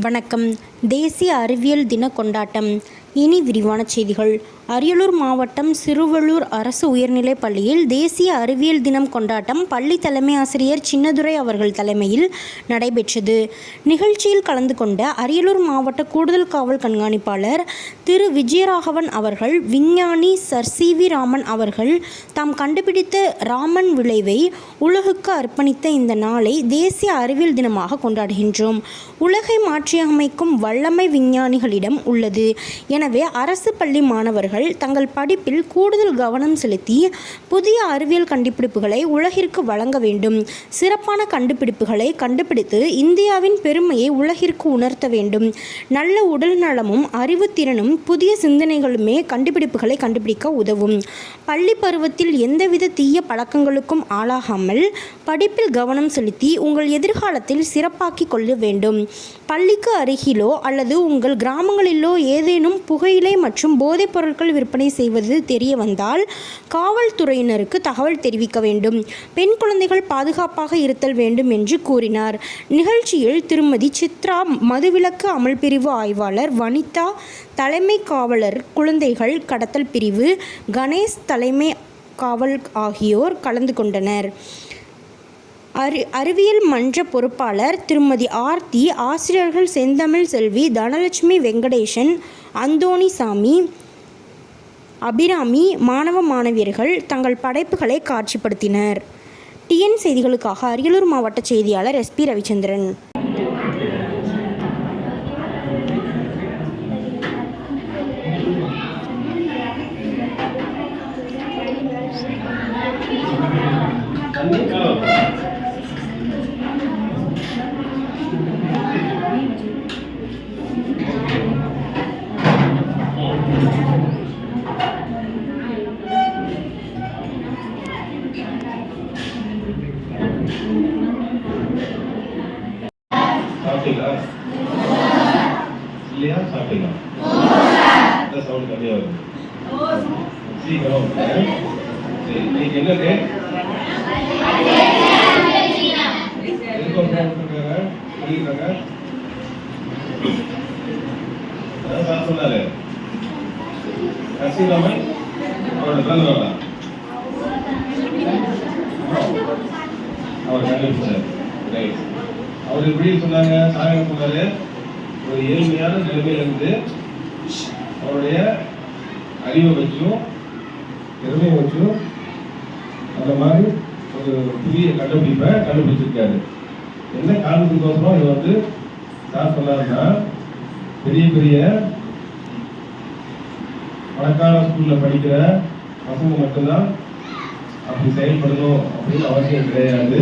வணக்கம். தேசிய அறிவியல் தின கொண்டாட்டம். இனி விரிவான செய்திகள். அரியலூர் மாவட்டம் சிறுவள்ளூர் அரசு உயர்நிலைப் பள்ளியில் தேசிய அறிவியல் தினம் கொண்டாட்டம் பள்ளி தலைமை ஆசிரியர் சின்னதுரை அவர்கள் தலைமையில் நடைபெற்றது. நிகழ்ச்சியில் கலந்து கொண்ட அரியலூர் மாவட்ட கூடுதல் காவல் கண்காணிப்பாளர் திரு. விஜயராகவன் அவர்கள் விஞ்ஞானி சர். சி. வி. ராமன் அவர்கள் தாம் கண்டுபிடித்த ராமன் விளைவை உலகுக்கு அர்ப்பணித்த இந்த நாளை தேசிய அறிவியல் தினமாக கொண்டாடுகின்றோம். உலகை மாற்றியமைக்கும் வல்லமை விஞ்ஞானிகளிடம் உள்ளது. என எனவே அரசு பள்ளி மாணவர்கள் தங்கள் படிப்பில் கூடுதல் கவனம் செலுத்தி புதிய அறிவியல் கண்டுபிடிப்புகளை உலகிற்கு வழங்க வேண்டும். சிறப்பான கண்டுபிடிப்புகளை கண்டுபிடித்து இந்தியாவின் பெருமையை உலகிற்கு உணர்த்த வேண்டும். நல்ல உடல் நலமும் அறிவுத்திறனும் புதிய சிந்தனைகளுமே கண்டுபிடிப்புகளை கண்டுபிடிக்க உதவும். பள்ளி பருவத்தில் எந்தவித தீய பழக்கங்களுக்கும் ஆளாகாமல் படிப்பில் கவனம் செலுத்தி உங்கள் எதிர்காலத்தில் சிறப்பாக்கிக் கொள்ள வேண்டும். பள்ளிக்கு அருகிலோ அல்லது உங்கள் கிராமங்களிலோ ஏதேனும் புகையிலை மற்றும் போதைப் பொருட்கள் விற்பனை செய்வது தெரிய வந்தால் காவல்துறையினருக்கு தகவல் தெரிவிக்க வேண்டும். பெண் குழந்தைகள் பாதுகாப்பாக இருத்தல் வேண்டும் என்று கூறினார். நிகழ்ச்சியில் திருமதி சித்ரா மதுவிலக்கு அமல் பிரிவு ஆய்வாளர் வனிதா தலைமை காவலர் குழந்தைகள் கடத்தல் பிரிவு கணேஷ் தலைமை காவல் ஆகியோர் கலந்து கொண்டனர். அறி அறிவியல் மன்ற பொறுப்பாளர் திருமதி ஆர்த்தி ஆசிரியர்கள் செந்தமிழ் செல்வி தனலட்சுமி வெங்கடேசன் அந்தோணிசாமி அபிராமி மாணவ மாணவியர்கள் தங்கள் படைப்புகளை காட்சிப்படுத்தினர். டிஎன் செய்திகளுக்காக அரியலூர் மாவட்ட செய்தியாளர் எஸ்பி ரவிச்சந்திரன். சாப்பிட்டீங்களா இல்லையா? சாப்பிட்டீங்களா? சவுண்ட் கம்மியா சீக்கிரம் சரி இன்னைக்கு என்ன டே அதான் சொன்னாரு. சசிராமன் அவரோட பிறந்த அவர் கண்டுபிடிச்சார். ரைட் அவர் எப்படி சொன்னாங்க? சாயங்காலம் சொன்னாரு. ஒரு ஏழ்மையான நிலைமையிலிருந்து அவருடைய அறிவை வச்சும் திறமையை வச்சும் அந்த மாதிரி ஒரு புதிய கண்டுபிடிப்பை கண்டுபிடிச்சிருக்காரு. என்ன காரணத்துக்கோசரம் இது வந்து சார் சொன்னாருன்னா பெரிய பெரிய பணக்கார ஸ்கூலில் படிக்கிற பசங்க மட்டும்தான் அப்படி செயல்படணும் அப்படின்னு அவசியம் கிடையாது.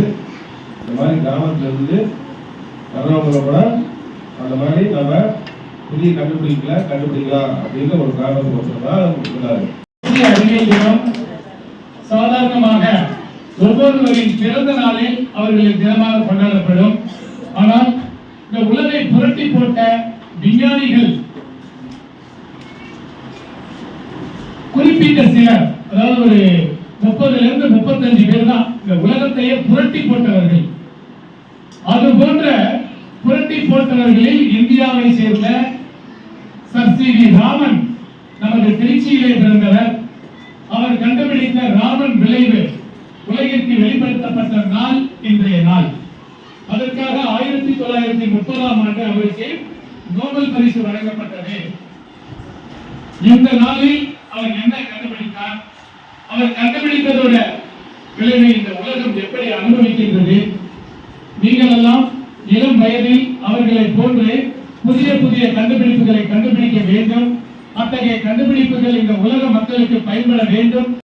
இந்த மாதிரி கிராமத்துலேருந்து இருந்து கூட அந்த மாதிரி நம்ம புதிய கண்டுபிடிக்கல கண்டுபிடிக்கலாம் அப்படின்னு ஒரு காரணத்துக்கோசரம் தான் சாதாரணமாக ஒவ்வொருவரின் பிறந்த நாளில் அவர்களின் தினமாக கொண்டாடப்படும். ஆனால் இந்த உலகை புரட்டி போட்ட விஞ்ஞானிகள் குறிப்பிட்ட சிலர் அதாவது ஒரு முப்பதுல இருந்து முப்பத்தஞ்சு பேர் தான் இந்த உலகத்தையே புரட்டி போட்டவர்கள். அது போன்ற புரட்டி போட்டவர்களில் இந்தியாவை சேர்ந்த சர் சி வி ராமன் நமது திருச்சியிலே பிறந்தவர். அவர் கண்டுபிடித்த ராமன் விளைவு உலகிற்கு வெளிப்படுத்தப்பட்ட நாள் இன்றைய நாள். அதற்காக ஆயிரத்தி தொள்ளாயிரத்தி முப்பதாம் ஆண்டு அவருக்கு நோபல் பரிசு வழங்கப்பட்டது. இந்த நாளில் அவர் என்ன கண்டுபிடித்தார்? அவர் கண்டுபிடித்ததோட விளைவை இந்த உலகம் எப்படி அனுபவிக்கின்றது? நீங்கள் எல்லாம் இளம் அவர்களை போன்று புதிய புதிய கண்டுபிடிப்புகளை கண்டுபிடிக்க வேண்டும். அத்தகைய கண்டுபிடிப்புகள் இந்த உலக மக்களுக்கு பயன்பட வேண்டும்.